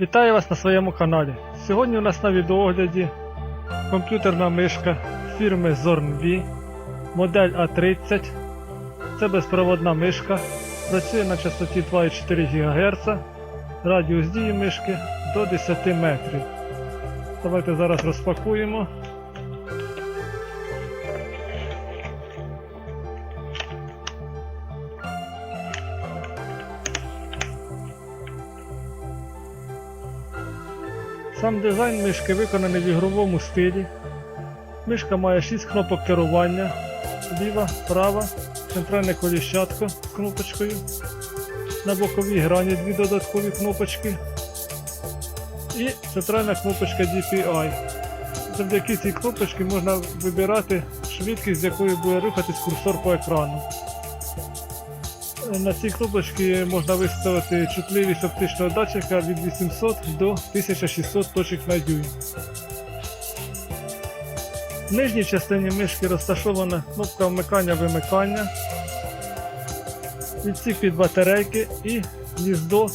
Вітаю вас на своєму каналі. Сьогодні у нас на відеогляді комп'ютерна мишка фірми Zornv, модель A30. Це безпроводна мишка. Працює на частоті 2,4 ГГц. Радіус дії мишки до 10 метрів. Давайте зараз розпакуємо. Сам дизайн мишки виконаний в ігровому стилі. Мишка має 6 кнопок керування, ліва, права, центральне коліщатко з кнопочкою. На боковій грані дві додаткові кнопочки. І центральна кнопочка DPI. Завдяки цій кнопочці можна вибирати швидкість, з якою буде рухатись курсор по екрану. На цій кнопочці можна виставити чутливість оптичного датчика від 800 до 1600 точок на дюйм. В нижній частині мишки розташована кнопка вмикання-вимикання, відсік під батарейки і гніздо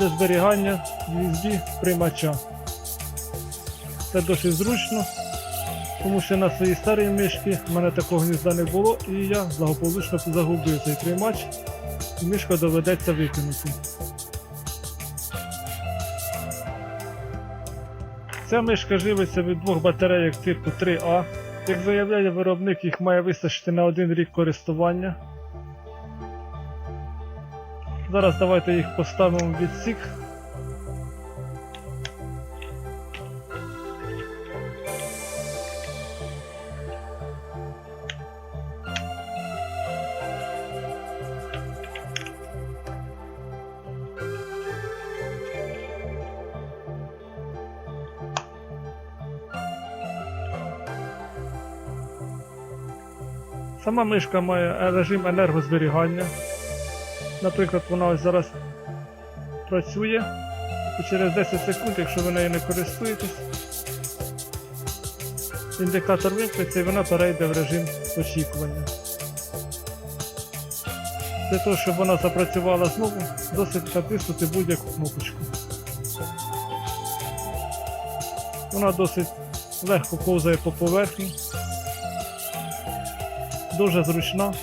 для зберігання гнізді приймача. Це досить зручно, тому що на своїй старій мишці в мене такого гнізда не було і я благополучно загубив цей приймач і мишку доведеться викинути. Ця мишка живиться від двох батарейок типу 3А. Як заявляє виробник, їх має вистачити на один рік користування. Зараз давайте їх поставимо в відсік. Сама мишка має режим енергозберігання. Наприклад, вона ось зараз працює і через 10 секунд, якщо ви нею не користуєтесь, індикатор вимкнеться і вона перейде в режим очікування. Для того, щоб вона запрацювала знову, досить натиснути будь-яку кнопочку. Вона досить легко ковзає по поверхні дуже зручна.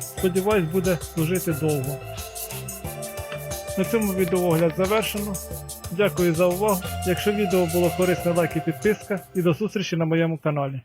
Сподіваюсь, буде служити довго. На цьому відеоогляд завершено. Дякую за увагу. Якщо відео було корисне, лайк і підписка. І до зустрічі на моєму каналі.